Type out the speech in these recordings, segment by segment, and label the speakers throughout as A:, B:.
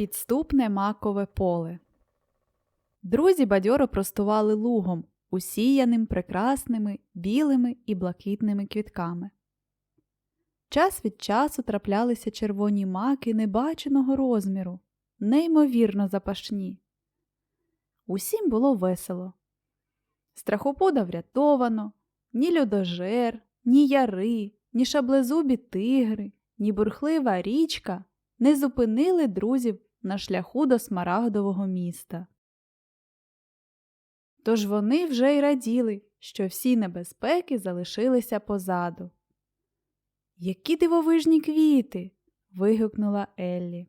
A: Підступне макове поле. Друзі бадьоро простували лугом, усіяним прекрасними білими і блакитними квітками. Час від часу траплялися червоні маки небаченого розміру, неймовірно запашні. Усім було весело. Страхопуда врятовано, ні льодожер, ні яри, ні шаблезубі тигри, ні бурхлива річка не зупинили друзів на шляху до смарагдового міста. Тож вони вже й раділи, що всі небезпеки залишилися позаду. Які дивовижні квіти. вигукнула Еллі.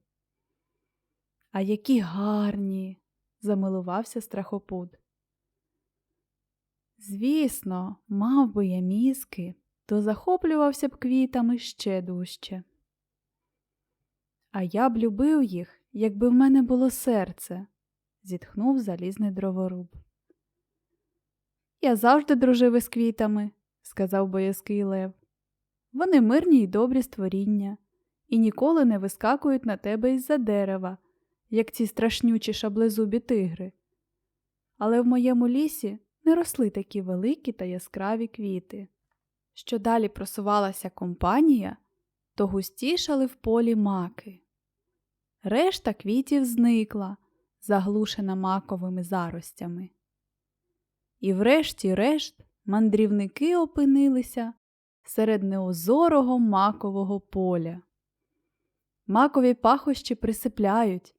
A: А які гарні. замилувався страхопуд. Звісно, мав би я мізки, то захоплювався б квітами ще дужче. А я б любив їх, якби в мене було серце, зітхнув залізний дроворуб. Я завжди дружив із квітами, сказав боязкий лев. Вони мирні й добрі створіння, і ніколи не вискакують на тебе із-за дерева, як ці страшнючі шаблезубі тигри. Але в моєму лісі не росли такі великі та яскраві квіти. Що далі просувалася компанія, то густішали в полі маки. Решта квітів зникла, заглушена маковими заростями. І врешті-решт мандрівники опинилися серед неозорого макового поля. Макові пахощі присипляють.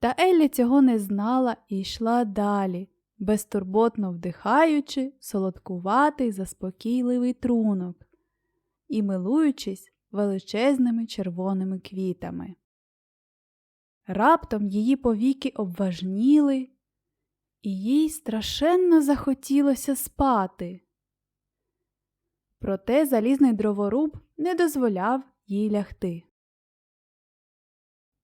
A: Та Еллі цього не знала і йшла далі, безтурботно вдихаючи солодкуватий заспокійливий трунок і милуючись величезними червоними квітами. Раптом її повіки обважніли, і їй страшенно захотілося спати. Проте залізний дроворуб не дозволяв їй лягти.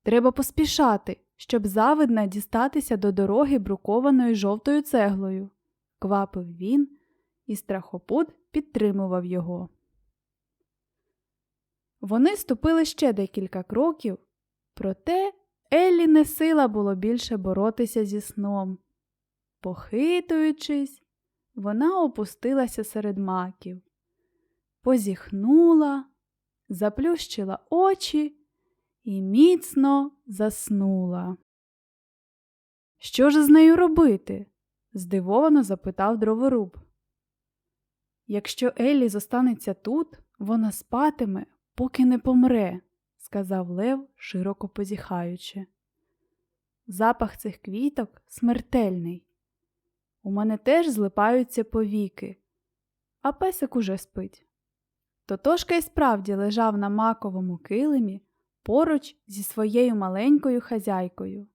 A: Треба поспішати, щоб завидна дістатися до дороги брукованою жовтою цеглою, квапив він, і страхопуд підтримував його. Вони ступили ще декілька кроків, проте Еллі не сила було більше боротися зі сном. Похитуючись, вона опустилася серед маків, позіхнула, заплющила очі і міцно заснула. Що ж з нею робити? здивовано запитав дроворуб. Якщо Еллі зостанеться тут, вона спатиме, поки не помре, сказав Лев, широко позіхаючи. Запах цих квіток смертельний. У мене теж злипаються повіки, а песик уже спить. Тотошка й справді лежав на маковому килимі поруч зі своєю маленькою хазяйкою.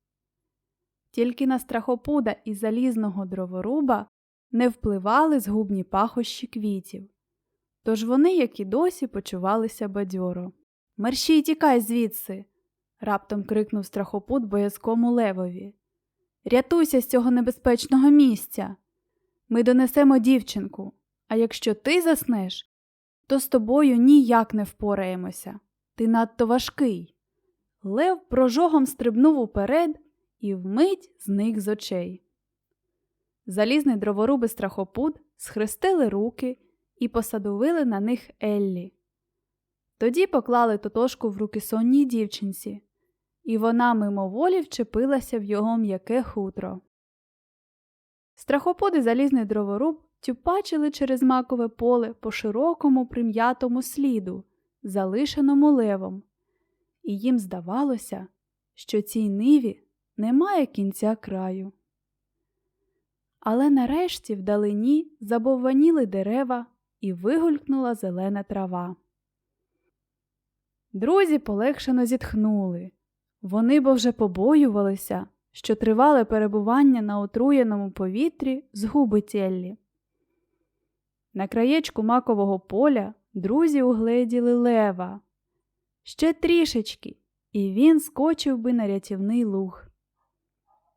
A: Тільки на страхопуда і залізного дроворуба не впливали згубні пахощі квітів, тож вони, як і досі, почувалися бадьоро. Мерщій тікай звідси. раптом крикнув страхопуд боязкому левові. Рятуйся з цього небезпечного місця. Ми донесемо дівчинку, а якщо ти заснеш, то з тобою ніяк не впораємося. Ти надто важкий. Лев прожогом стрибнув уперед і вмить зник з очей. Залізний дроворуби страхопуд схрестили руки і посадовили на них Еллі. Тоді поклали тотошку в руки сонній дівчинці, і вона мимоволі вчепилася в його м'яке хутро. Страхопуди залізний дроворуб тюпачили через макове поле по широкому прим'ятому сліду, залишеному левом, і їм здавалося, що цій ниві немає кінця краю. Але нарешті вдалині забовваніли дерева і вигулькнула зелена трава. Друзі полегшено зітхнули. Вони бо вже побоювалися, що тривале перебування на отруєному повітрі згубить Еллі. На краєчку макового поля друзі угледіли лева. Ще трішечки, і він скочив би на рятівний луг.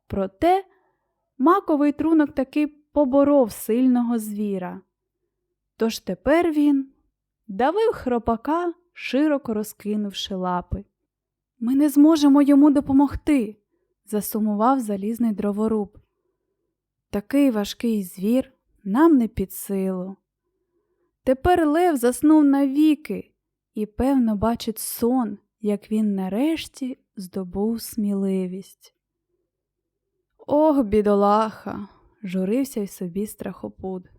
A: Проте маковий трунок таки поборов сильного звіра. Тож тепер він давив хропака, широко розкинувши лапи. Ми не зможемо йому допомогти, засумував залізний дроворуб. Такий важкий звір нам не під силу. Тепер Лев заснув навіки і, певно, бачить сон, як він нарешті здобув сміливість. Ох, бідолаха, журився й собі страхопуд.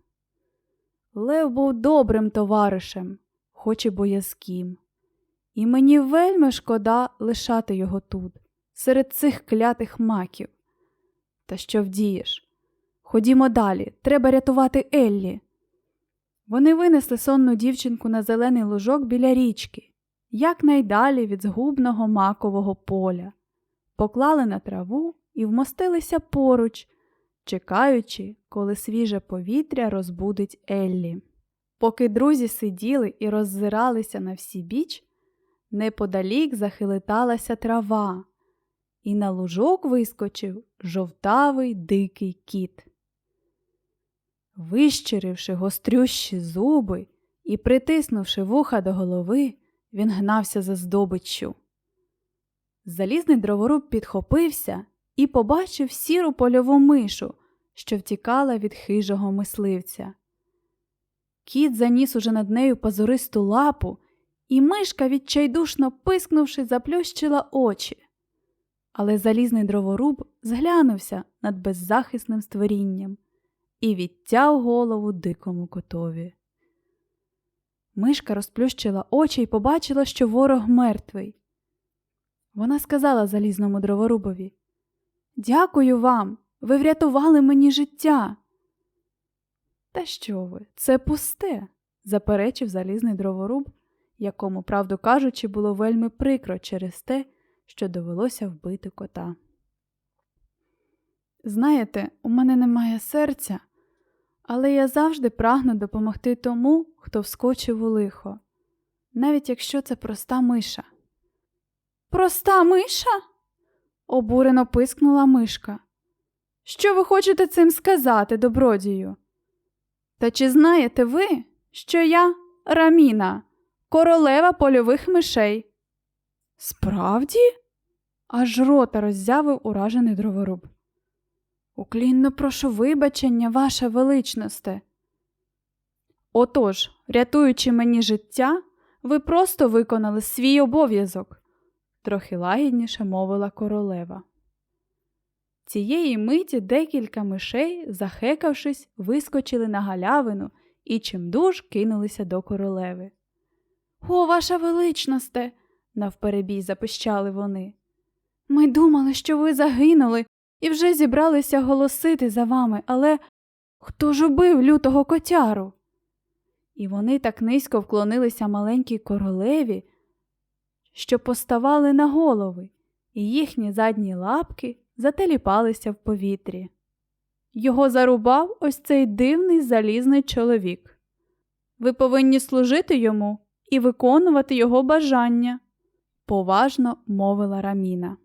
A: Лев був добрим товаришем, хоч і боязким, і мені вельми шкода лишати його тут, серед цих клятих маків. Та що вдієш? Ходімо далі, треба рятувати Еллі. Вони винесли сонну дівчинку на зелений лужок біля річки, якнайдалі від згубного макового поля, поклали на траву і вмостилися поруч, чекаючи, коли свіже повітря розбудить Еллі. Поки друзі сиділи і роззиралися на всі біч, неподалік захилиталася трава, і на лужок вискочив жовтавий дикий кіт. Вищиривши гострющі зуби і притиснувши вуха до голови, він гнався за здобиччю. Залізний дроворуб підхопився і побачив сіру польову мишу, що втікала від хижого мисливця. Кіт заніс уже над нею позористу лапу, і мишка, відчайдушно пискнувши, заплющила очі. Але залізний дроворуб зглянувся над беззахисним створінням і відтяв голову дикому котові. Мишка розплющила очі і побачила, що ворог мертвий. Вона сказала залізному дроворубові Дякую вам, ви врятували мені життя. Та що ви, це пусте, заперечив залізний дроворуб, якому, правду кажучи, було вельми прикро через те, що довелося вбити кота. Знаєте, у мене немає серця, але я завжди прагну допомогти тому, хто вскочив у лихо, навіть якщо це проста миша. Проста миша? обурено пискнула мишка. Що ви хочете цим сказати, добродію? Та чи знаєте ви, що я Раміна, королева польових мишей? Справді? аж рота роззявив уражений дроворуб. Уклінно прошу вибачення, ваша величносте. Отож, рятуючи мені життя, ви просто виконали свій обов'язок, трохи лагідніше мовила королева. Цієї миті декілька мишей, захекавшись, вискочили на галявину і чимдуж кинулися до королеви. О, ваша величносте, навперебій запищали вони. Ми думали, що ви загинули і вже зібралися голосити за вами, але хто ж убив лютого котяру? І вони так низько вклонилися маленькій королеві, що поставали на голови, і їхні задні лапки зателіпалися в повітрі. Його зарубав ось цей дивний залізний чоловік. Ви повинні служити йому і виконувати його бажання, поважно мовила Раміна.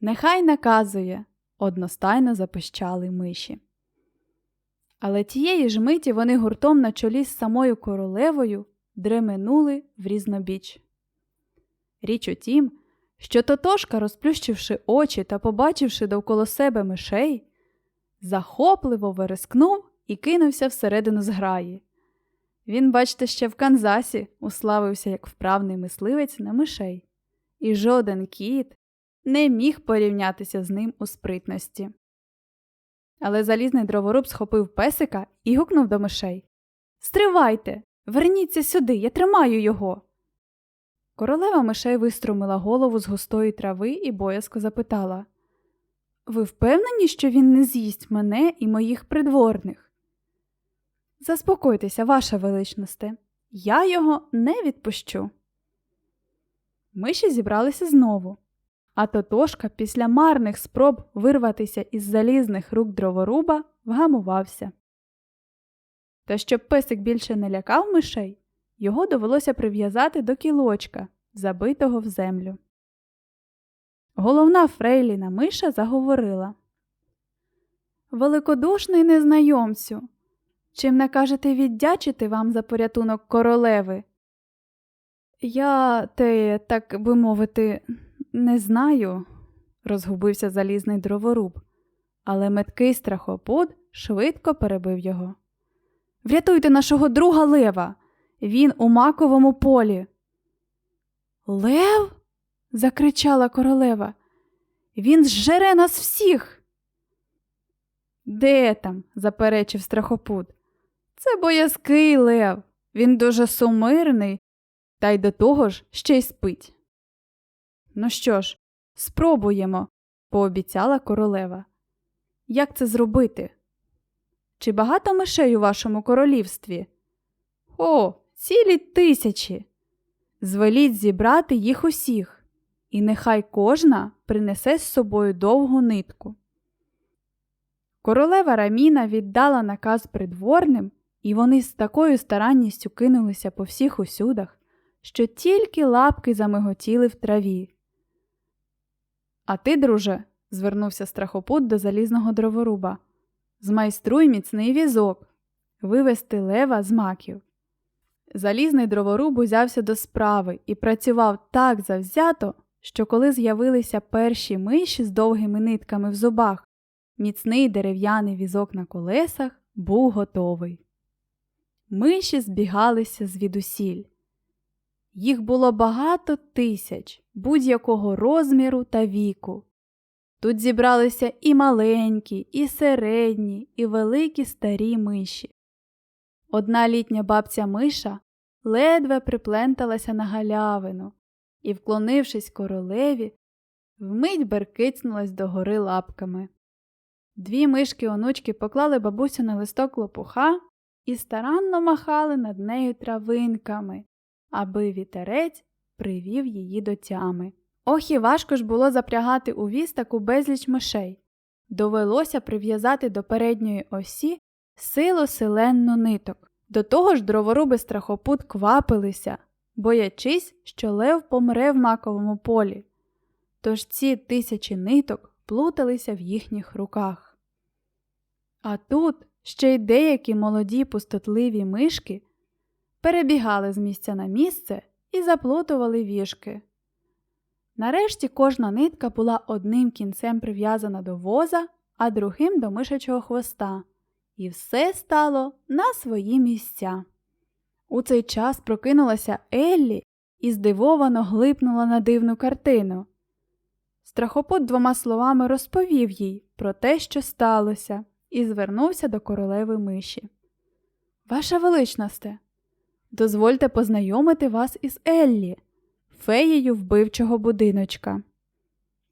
A: Нехай наказує, одностайно запищали миші. Але тієї ж миті вони гуртом на чолі з самою королевою дременули в різнобіч. Річ у тім, що Тотошка, розплющивши очі та побачивши довкола себе мишей, захопливо верескнув і кинувся всередину зграї. Він, бачите, ще в Канзасі уславився як вправний мисливець на мишей, і жоден кіт не міг порівнятися з ним у спритності. Але залізний дроворуб схопив песика і гукнув до мишей Стривайте, верніться сюди, я тримаю його. Королева мишей виструмила голову з густої трави і боязко запитала Ви впевнені, що він не з'їсть мене і моїх придворних? Заспокойтеся, ваша величносте, я його не відпущу. Миші зібралися знову, а Тотошка після марних спроб вирватися із залізних рук дроворуба вгамувався. Та щоб песик більше не лякав мишей, його довелося прив'язати до кілочка, забитого в землю. Головна Фрейліна миша заговорила Великодушний незнайомцю. Чим накажете віддячити вам за порятунок королеви? Я те, так би мовити, не знаю, розгубився залізний дроворуб, але меткий страхопут швидко перебив його. Врятуйте нашого друга лева. Він у маковому полі. Лев? закричала королева. Він зжере нас всіх. Де там? заперечив страхопут. Це боязкий лев. Він дуже сумирний, та й до того ж ще й спить. Ну що ж, спробуємо, пообіцяла королева. Як це зробити? Чи багато мишей у вашому королівстві? О, цілі тисячі. Звеліть зібрати їх усіх, і нехай кожна принесе з собою довгу нитку. Королева Раміна віддала наказ придворним, і вони з такою старанністю кинулися по всіх усюдах, що тільки лапки замиготіли в траві. А ти, друже, звернувся страхопут до залізного дроворуба, змайструй міцний візок, вивести лева з маків. Залізний дроворуб узявся до справи і працював так завзято, що коли з'явилися перші миші з довгими нитками в зубах, міцний дерев'яний візок на колесах був готовий. Миші збігалися звідусіль. Їх було багато тисяч будь-якого розміру та віку. Тут зібралися і маленькі, і середні, і великі старі миші. Одна літня бабця миша ледве припленталася на галявину і, вклонившись королеві, вмить беркицнулась догори лапками. Дві мишки онучки поклали бабусю на листок лопуха і старанно махали над нею травинками, аби вітерець привів її до тями. Ох і важко ж було запрягати у віз таку безліч мишей. Довелося прив'язати до передньої осі силу селенну ниток. До того ж дроворуби страхопут квапилися, боячись, що лев помре в маковому полі. Тож ці тисячі ниток плуталися в їхніх руках. А тут ще й деякі молоді пустотливі мишки перебігали з місця на місце і заплутували вішки. Нарешті кожна нитка була одним кінцем прив'язана до воза, а другим до мишачого хвоста, і все стало на свої місця. У цей час прокинулася Еллі і здивовано глипнула на дивну картину. Страхопут двома словами розповів їй про те, що сталося, і звернувся до королеви миші. Ваша величносте, дозвольте познайомити вас із Еллі, феєю вбивчого будиночка.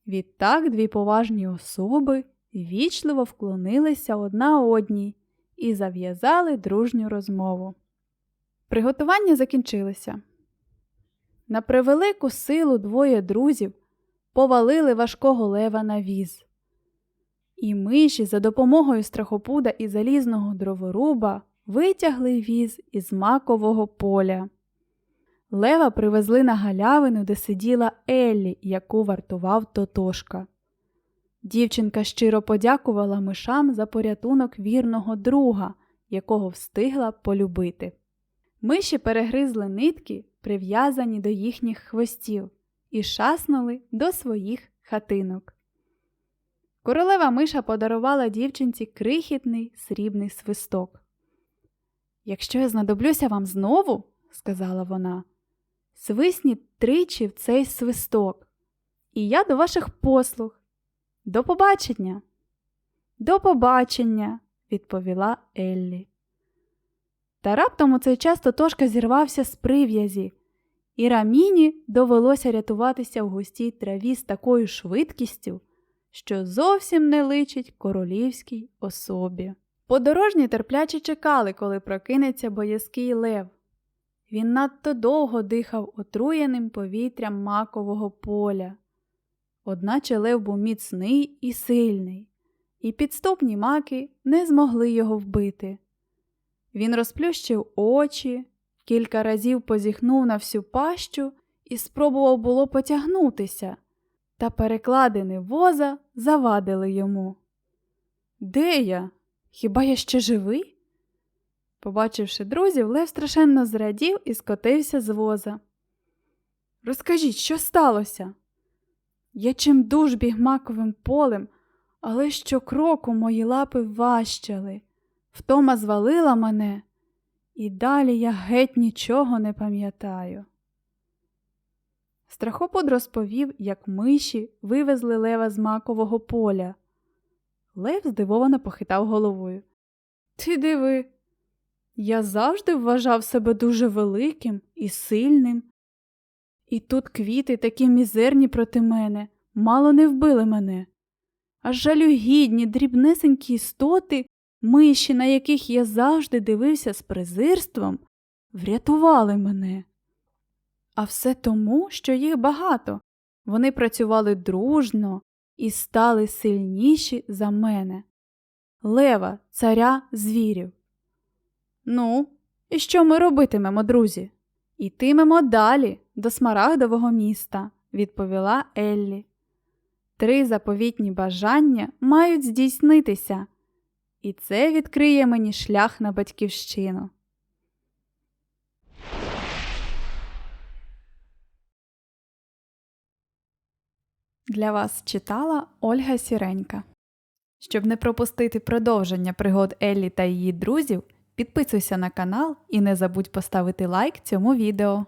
A: Відтак дві поважні особи вічливо вклонилися одна одній і зав'язали дружню розмову. Приготування закінчилися. На превелику силу двоє друзів повалили важкого лева на віз. І миші за допомогою страхопуда і залізного дроворуба витягли віз із макового поля. Лева привезли на галявину, де сиділа Еллі, яку вартував Тотошка. Дівчинка щиро подякувала мишам за порятунок вірного друга, якого встигла полюбити. Миші перегризли нитки, прив'язані до їхніх хвостів, і шаснули до своїх хатинок. Королева миша подарувала дівчинці крихітний срібний свисток. Якщо я знадоблюся вам знову, сказала вона, свисніть тричі в цей свисток, і я до ваших послуг. До побачення. До побачення, відповіла Еллі. Та раптом у цей час Тотошка зірвався з прив'язі, і раміні довелося рятуватися в густій траві з такою швидкістю, що зовсім не личить королівській особі. Подорожні терпляче чекали, коли прокинеться боязкий лев. Він надто довго дихав отруєним повітрям макового поля. Одначе лев був міцний і сильний, і підступні маки не змогли його вбити. Він розплющив очі, кілька разів позіхнув на всю пащу і спробував було потягнутися, та перекладини воза завадили йому. Де я? Хіба я ще живий? Побачивши друзів, Лев страшенно зрадів і скотився з воза. Розкажіть, що сталося? Я чимдуж біг маковим полем, але щокроку мої лапи важчали. Втома звалила мене, і далі я геть нічого не пам'ятаю. Страхопод розповів, як миші вивезли лева з макового поля. Лев здивовано похитав головою. Ти диви, я завжди вважав себе дуже великим і сильним. І тут квіти такі мізерні проти мене, мало не вбили мене. А жалюгідні, дрібнесенькі істоти, миші, на яких я завжди дивився з презирством, врятували мене. А все тому, що їх багато. Вони працювали дружно і стали сильніші за мене. Лева, царя звірів. Ну, і що ми робитимемо, друзі? Ітимемо далі, до смарагдового міста, відповіла Еллі. Три заповітні бажання мають здійснитися, і це відкриє мені шлях на батьківщину. Для вас читала Ольга Сіренька. Щоб не пропустити продовження пригод Еллі та її друзів, підписуйся на канал і не забудь поставити лайк цьому відео.